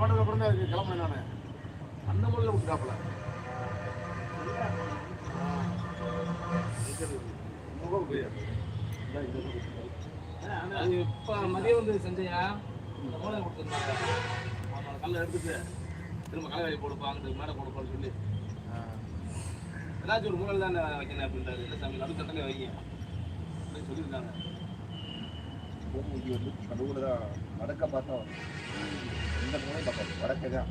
போனதுக்கு அப்புறம் தான் அதுக்கு கிளம்புனேன் நான். அந்த முறையில் விட்டுட்டாப்புல முகம் அது இப்போ மதியம் வந்து செஞ்சையா இந்த மூளை கொடுத்துருந்தாங்க அவனோட கல்லை எடுத்துட்டு திரும்ப கலவை போடுப்பா அங்கிட்டு மேடை போடுப்பான்னு சொல்லி ஏதாச்சும் ஒரு மூலை தானே வைக்கணும் அப்படின்றாரு இல்லை சாமி நடு கட்டளை வைங்க அப்படின்னு சொல்லியிருந்தாங்க பூமிக்கு வந்து நடுவில் தான் வடக்க பார்த்தா இந்த பக்கமே பார்க்காது வடக்க தான்.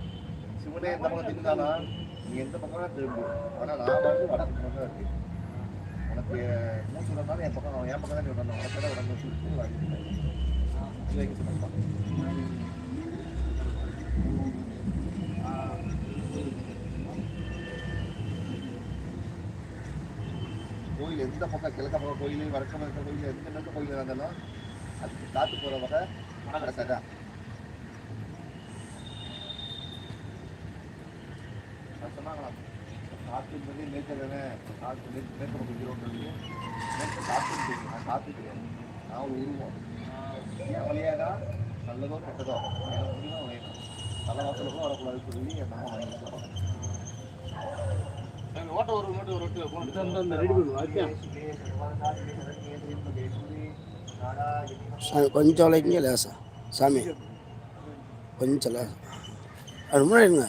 சிவனே எந்த பக்கம் திருந்தாலும் நீ எந்த பக்கம்னா தான் திரும்பு? ஆனால் நான் வந்து வடக்கு பக்கம் தான் இருக்கு. உனக்கு மூச்சு விடனாலும் என் பக்கம் என் பக்கம் தான் நீ விடணும் உனக்கு தான் விடணும் சொல்லிட்டு வாங்கி வைக்க கோயில் எந்த பக்கம் கிழக்க பக்கம் கோயில் வடக்க பக்கம் கோயில் எந்த பக்கம் கோயில் இருந்தாலும் அதுக்கு காத்து போகிற வகை வடக்க தான் நான் சொன்னாங்களாம் காற்று வந்து தானே காற்று நேற்று குடிக்கிறோன்றது நேற்று காற்று தெரியும் நான் காற்று தெரியாது நான் ஒரு உருவம் என் வழியாக தான் நல்லதோ கெட்டதோ எனக்கு முடியும் வேணும் நல்ல வாசலுக்கும் வரக்கூடாது சொல்லி என் அம்மா வாங்கி. சாமி ஓட்ட ஒரு மட்டும் ஒரு ரெடி பண்ணுவா சாமி கொஞ்சம் லைக்குங்க லேசா. சாமி கொஞ்சம் லேசா. அது முன்னாடி இருங்க.